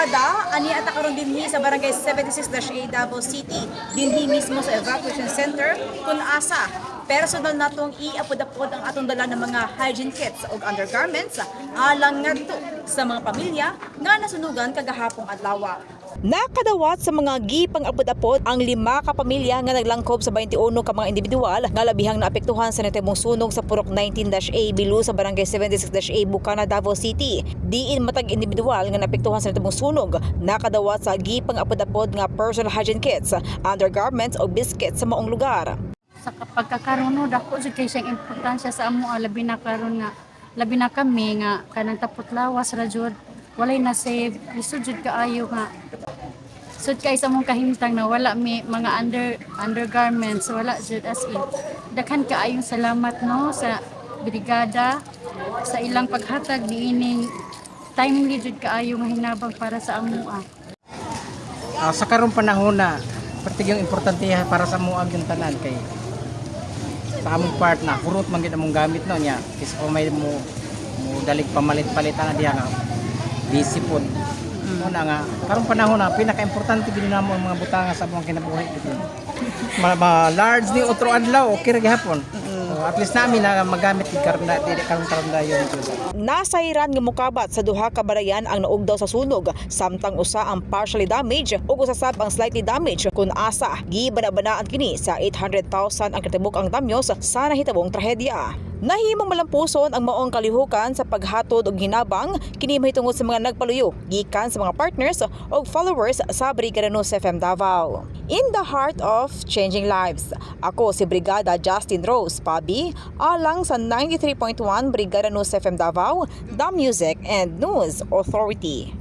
brigada ani ata karon dinhi sa barangay 76-A Davao City. Dinhi mismo sa evacuation center. Kun asa personal natong iapod-apod ang atong dala ng mga hygiene kits ug undergarments. Alang ngadto sa mga pamilya nga nasunugan kagahapong adlaw. Nakadawat sa mga gipang apod-apod ang lima ka pamilya nga naglangkob sa 21 ka mga individual nga labihang naapektuhan sa natimong sunog sa Purok 19-A Bilu sa Barangay 76-A Bukana, Davao City. Diin matag individual nga naapektuhan sa natimong sunog nakadawat sa gipang apod-apod nga personal hygiene kits, undergarments o biscuits sa maong lugar. sa pagkakaroon no dako jud kay importansya sa amo ah, labi na karon nga labi na kami nga kanang tapot lawas ra jud walay na save. Lisod jud kaayo nga. Sud kay sa mong kahimtang na wala mi mga under undergarments wala jud as in daghan kaayong salamat no sa brigada sa ilang paghatag niining timely jud kaayo nga hinabang para sa amo ah. Ah, sa karong panahon na pati yung importante para sa muag yung tanan kay sa among part na kurot man gid among gamit no nya kung may mo mo dalig pamalit-palitan na diha nga busy pod Una nga karong panahon na pinaka-importante gid namo ang mga butanga sa among kinabuhi gid ma, ma large ni otro adlaw okay ra gihapon. So, at least namin na magamit gid karon na dili karon karon dayon jud Nasairan nga mukabat sa duha ka barayan ang naugdaw sa sunog. Samtang usa ang partially damaged ug usa sab ang slightly damaged. Kun asa gibana-banaan kini sa 800,000 ang katibok ang damyos sa nahitabong trahedya. Nahimong malampuson ang maong kalihukan sa paghatod og hinabang kini mahitungod sa mga nagpaluyo gikan sa mga partners o followers sa Brigada News FM Davao. In the heart of changing lives, ako si Brigada Justin Rose Pabi alang sa 93.1 Brigada News FM Davao, The Music and News Authority.